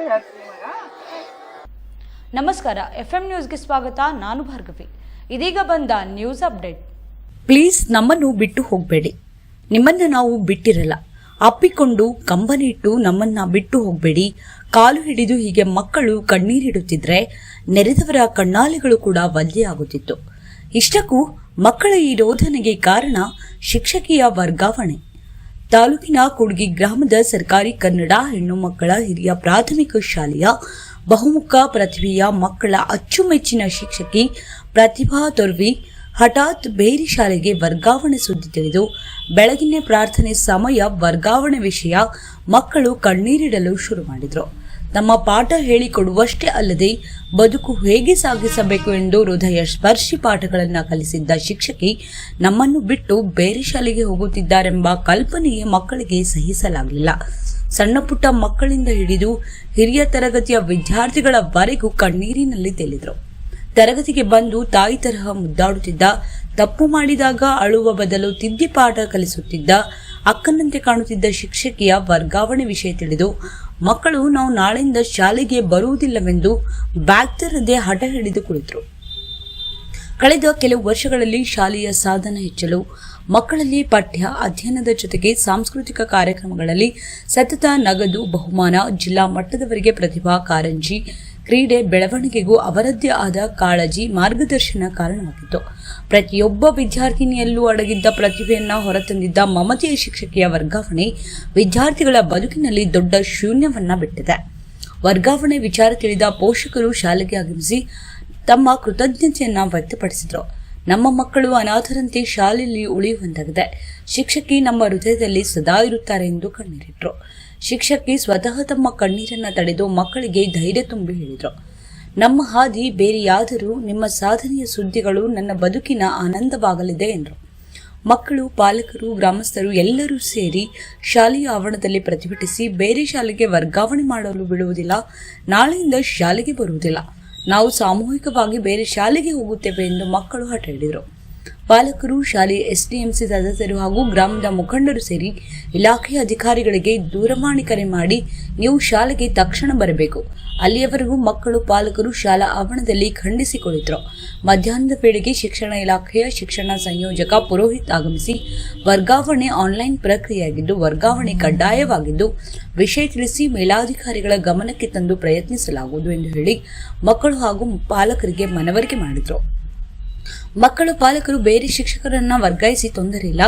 ಏನು ಹೇಳ್ತೀನಿ ಮಗ. ನಮಸ್ಕಾರ ಎಫ್ ಎಂ ನ್ಯೂಸ್ಗೆ ಸ್ವಾಗತ ನಾನು ಭಾರ್ಗವಿ. ಇದೀಗ ಬಂದ ನ್ಯೂಸ್ ಅಪ್ಡೇಟ್. ಪ್ಲೀಸ್ ನಮ್ಮನ್ನು ಬಿಟ್ಟು ಹೋಗಬೇಡಿ. ನಿಮ್ಮನ್ನ ನಾವು ಬಿಟ್ಟಿರಲ್ಲ. ಅಪ್ಪಿಕೊಂಡು ಕಂಬನಿಟ್ಟು ನಮ್ಮನ್ನ ಬಿಟ್ಟು ಹೋಗಬೇಡಿ. ಕಾಲು ಹಿಡಿದು ಹೀಗೆ ಮಕ್ಕಳು ಕಣ್ಣೀರಿಡುತ್ತಿದ್ರೆ ನೆರೆದವರ ಕಣ್ಣಾಲೆಗಳು ಕೂಡ ಆಗುತ್ತಿತ್ತು. ಇಷ್ಟಕ್ಕೂ ಮಕ್ಕಳ ಈ ರೋಧನೆಗೆ ಕಾರಣ ಶಿಕ್ಷಕಿಯ ವರ್ಗಾವಣೆ. ತಾಲೂಕಿನ ಕುಡ್ಗಿ ಗ್ರಾಮದ ಸರ್ಕಾರಿ ಕನ್ನಡ ಹೆಣ್ಣು ಮಕ್ಕಳ ಹಿರಿಯ ಪ್ರಾಥಮಿಕ ಶಾಲೆಯ ಬಹುಮುಖ ಪ್ರತಿಭೆಯ ಮಕ್ಕಳ ಅಚ್ಚುಮೆಚ್ಚಿನ ಶಿಕ್ಷಕಿ ಪ್ರತಿಭಾ ತೊರ್ವಿ ಹಠಾತ್ ಬೇರೆ ಶಾಲೆಗೆ ವರ್ಗಾವಣೆ ಸುದ್ದಿ ತಿಳಿದು, ಬೆಳಗಿನ ಪ್ರಾರ್ಥನೆ ಸಮಯ ವರ್ಗಾವಣೆ ವಿಷಯ ಮಕ್ಕಳು ಕಣ್ಣೀರಿಡಲು ಶುರು ಮಾಡಿದ್ರು. ತಮ್ಮ ಪಾಠ ಹೇಳಿಕೊಡುವಷ್ಟೇ ಅಲ್ಲದೆ ಬದುಕು ಹೇಗೆ ಸಾಗಿಸಬೇಕು ಎಂದು ಹೃದಯ ಸ್ಪರ್ಶಿ ಪಾಠಗಳನ್ನು ಕಲಿಸಿದ್ದ ಶಿಕ್ಷಕಿ ನಮ್ಮನ್ನು ಬಿಟ್ಟು ಬೇರೆ ಶಾಲೆಗೆ ಹೋಗುತ್ತಿದ್ದಾರೆಂಬ ಕಲ್ಪನೆಯೇ ಮಕ್ಕಳಿಗೆ ಸಹಿಸಲಾಗಲಿಲ್ಲ ಸಣ್ಣ ಪುಟ್ಟ ಮಕ್ಕಳಿಂದ ಹಿಡಿದು ಹಿರಿಯ ತರಗತಿಯ ವಿದ್ಯಾರ್ಥಿಗಳವರೆಗೂ ಕಣ್ಣೀರಿನಲ್ಲಿ ತೇಲಿದ್ರು. ತರಗತಿಗೆ ಬಂದು ತಾಯಿ ತರಹ ಮುದ್ದಾಡುತ್ತಿದ್ದ, ತಪ್ಪು ಮಾಡಿದಾಗ ಅಳುವ ಬದಲು ತಿದ್ದಿ ಪಾಠ ಕಲಿಸುತ್ತಿದ್ದ, ಅಕ್ಕನಂತೆ ಕಾಣುತ್ತಿದ್ದ ಶಿಕ್ಷಕಿಯ ವರ್ಗಾವಣೆ ವಿಷಯ ತಿಳಿದು ಮಕ್ಕಳು ನಾವು ನಾಳೆಯಿಂದ ಶಾಲೆಗೆ ಬರುವುದಿಲ್ಲವೆಂದು ಬ್ಯಾಗ್ ತೆರದೆ ಹಠ ಹಿಡಿದು ಕುಳಿತರು. ಕಳೆದ ಕೆಲವು ವರ್ಷಗಳಲ್ಲಿ ಶಾಲೆಯ ಸಾಧನೆ ಹೆಚ್ಚಲು ಮಕ್ಕಳಲ್ಲಿ ಪಠ್ಯ ಅಧ್ಯಯನದ ಜೊತೆಗೆ ಸಾಂಸ್ಕೃತಿಕ ಕಾರ್ಯಕ್ರಮಗಳಲ್ಲಿ ಸತತ ನಗದು ಬಹುಮಾನ ಜಿಲ್ಲಾ ಮಟ್ಟದವರೆಗೆ ಪ್ರತಿಭಾ ಕಾರಂಜಿ ಕ್ರೀಡೆ ಬೆಳವಣಿಗೆಗೂ ಅವರದ್ದೇ ಆದ ಕಾಳಜಿ ಮಾರ್ಗದರ್ಶನ ಕಾರಣವಾಗಿತ್ತು. ಪ್ರತಿಯೊಬ್ಬ ವಿದ್ಯಾರ್ಥಿನಿಯಲ್ಲೂ ಅಡಗಿದ್ದ ಪ್ರತಿಭೆಯನ್ನು ಹೊರತಂದಿದ್ದ ಮಮತೆಯ ಶಿಕ್ಷಕಿಯ ವರ್ಗಾವಣೆ ವಿದ್ಯಾರ್ಥಿಗಳ ಬದುಕಿನಲ್ಲಿ ದೊಡ್ಡ ಶೂನ್ಯವನ್ನ ಬಿಟ್ಟಿದೆ. ವರ್ಗಾವಣೆ ವಿಚಾರ ತಿಳಿದ ಪೋಷಕರು ಶಾಲೆಗೆ ಆಗಮಿಸಿ ತಮ್ಮ ಕೃತಜ್ಞತೆಯನ್ನ ವ್ಯಕ್ತಪಡಿಸಿದರು. ನಮ್ಮ ಮಕ್ಕಳು ಅನಾಥರಂತೆ ಶಾಲೆಯಲ್ಲಿ ಉಳಿಯುವಂತಾಗಿದೆ. ಶಿಕ್ಷಕಿ ನಮ್ಮ ಹೃದಯದಲ್ಲಿ ಸದಾ ಇರುತ್ತಾರೆ ಎಂದು ಕಣ್ಣೀರಿಟ್ರು. ಶಿಕ್ಷಕಿ ಸ್ವತಃ ತಮ್ಮ ಕಣ್ಣೀರನ್ನ ತಡೆದು ಮಕ್ಕಳಿಗೆ ಧೈರ್ಯ ತುಂಬಿ ಹೇಳಿದರು. ನಮ್ಮ ಹಾದಿ ಬೇರೆಯಾದರೂ ನಿಮ್ಮ ಸಾಧನೆಯ ಸುದ್ದಿಗಳು ನನ್ನ ಬದುಕಿನ ಆನಂದವಾಗಲಿದೆ ಎಂದರು. ಮಕ್ಕಳು, ಪಾಲಕರು, ಗ್ರಾಮಸ್ಥರು ಎಲ್ಲರೂ ಸೇರಿ ಶಾಲೆಯ ಆವರಣದಲ್ಲಿ ಪ್ರತಿಭಟಿಸಿ ಬೇರೆ ಶಾಲೆಗೆ ವರ್ಗಾವಣೆ ಮಾಡಲು ಬಿಡುವುದಿಲ್ಲ. ನಾಳೆಯಿಂದ ಶಾಲೆಗೆ ಬರುವುದಿಲ್ಲ. ನಾವು ಸಾಮೂಹಿಕವಾಗಿ ಬೇರೆ ಶಾಲೆಗೆ ಹೋಗುತ್ತೇವೆ ಎಂದು ಮಕ್ಕಳು ಹಠ ಹಿಡಿದರು ಪಾಲಕರು ಶಾಲೆಯ ಎಸ್ಡಿಎಂಸಿ ಸದಸ್ಯರು ಹಾಗೂ ಗ್ರಾಮದ ಮುಖಂಡರು ಸೇರಿ ಇಲಾಖೆಯ ಅಧಿಕಾರಿಗಳಿಗೆ ದೂರವಾಣಿ ಕರೆ ಮಾಡಿ ನೀವು ಶಾಲೆಗೆ ತಕ್ಷಣ ಬರಬೇಕು. ಅಲ್ಲಿಯವರೆಗೂ ಮಕ್ಕಳು, ಪಾಲಕರು ಶಾಲಾ ಆವರಣದಲ್ಲಿ ಖಂಡಿಸಿಕೊಳ್ಳಿದ್ರು ಮಧ್ಯಾಹ್ನದ ವೇಳೆಗೆ ಶಿಕ್ಷಣ ಇಲಾಖೆಯ ಶಿಕ್ಷಣ ಸಂಯೋಜಕ ಪುರೋಹಿತ್ ಆಗಮಿಸಿ ವರ್ಗಾವಣೆ ಆನ್ಲೈನ್ ಪ್ರಕ್ರಿಯೆಯಾಗಿದ್ದು, ವರ್ಗಾವಣೆ ಕಡ್ಡಾಯವಾಗಿದ್ದು ವಿಷಯ ತಿಳಿಸಿ ಮೇಲಾಧಿಕಾರಿಗಳ ಗಮನಕ್ಕೆ ತಂದು ಪ್ರಯತ್ನಿಸಲಾಗುವುದು ಎಂದು ಹೇಳಿ ಮಕ್ಕಳು ಹಾಗೂ ಪಾಲಕರಿಗೆ ಮನವರಿಕೆ ಮಾಡಿದರು. ಮಕ್ಕಳು ಪಾಲಕರು ಬೇರೆ ಶಿಕ್ಷಕರನ್ನ ವರ್ಗಾಯಿಸಿ ತೊಂದರೆ ಇಲ್ಲ.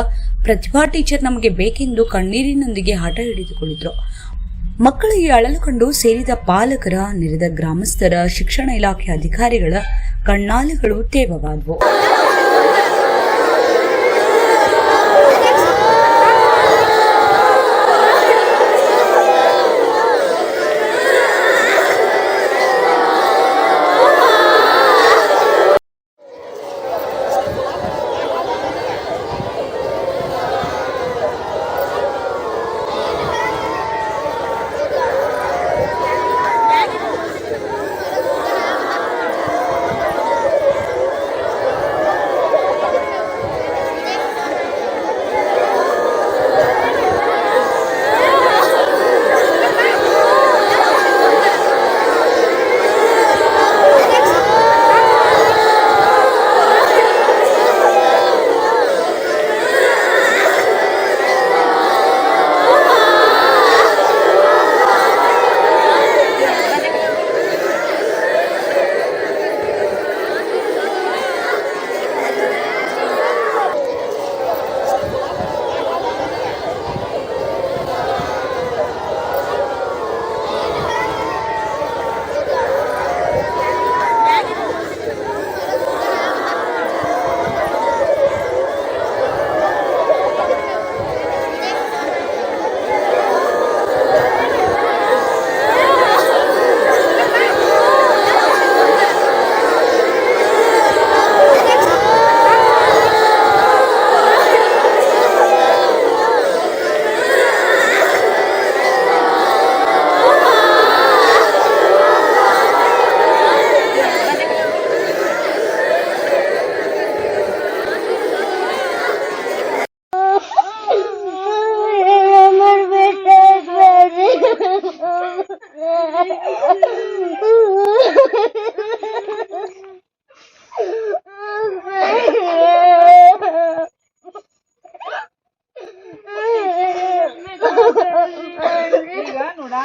ಪ್ರತಿಭಾ ಟೀಚರ್ ನಮಗೆ ಬೇಕೆಂದು ಕಣ್ಣೀರಿನೊಂದಿಗೆ ಹಠ ಹಿಡಿದುಕೊಂಡಿದ್ರು ಈ ಅಳಲು ಕಂಡು ಸೇರಿದ ಪಾಲಕರ, ನೆರೆದ ಗ್ರಾಮಸ್ಥರ, ಶಿಕ್ಷಣ ಇಲಾಖೆ ಅಧಿಕಾರಿಗಳ ಕಣ್ಣಾಲೆಗಳು ತೇವವಾದವು.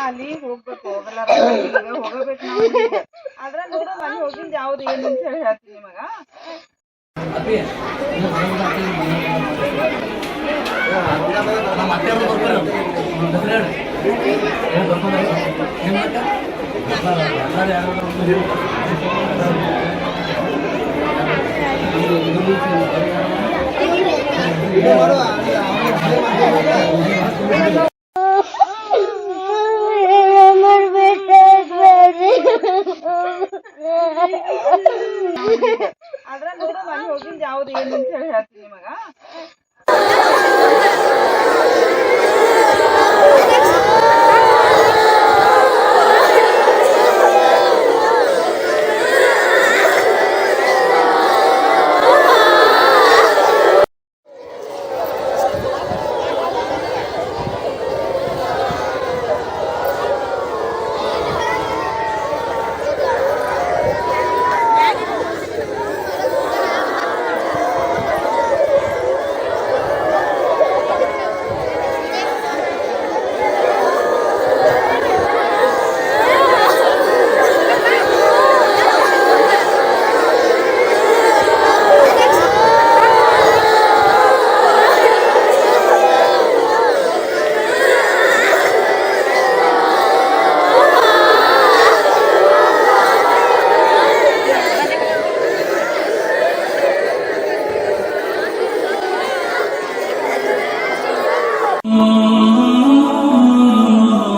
ಅಲ್ಲಿ ಹೋಗ್ಬೇಕು ಹೋಗಬೇಕು ನಾವು ಅದ್ರ ನೋಡು ನಾನು ಯಾವ್ದು ಏನು ಅಂತ ಹೇಳಿ ಹೇಳ್ತೀನಿ ನಿಮಗ ಆದ್ರ ನೋಡು ಮನೆ ಹೋಗಿಂದ ಯಾವ್ದು ಏನು ಅಂತ ಹೇಳಿ ಹೇಳ್ತೀನಿ ನಿಮಗ.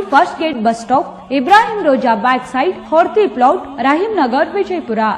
school first gate bus stop Ibrahim Roza back side હોડતી plot Rahimnagar Vijayapura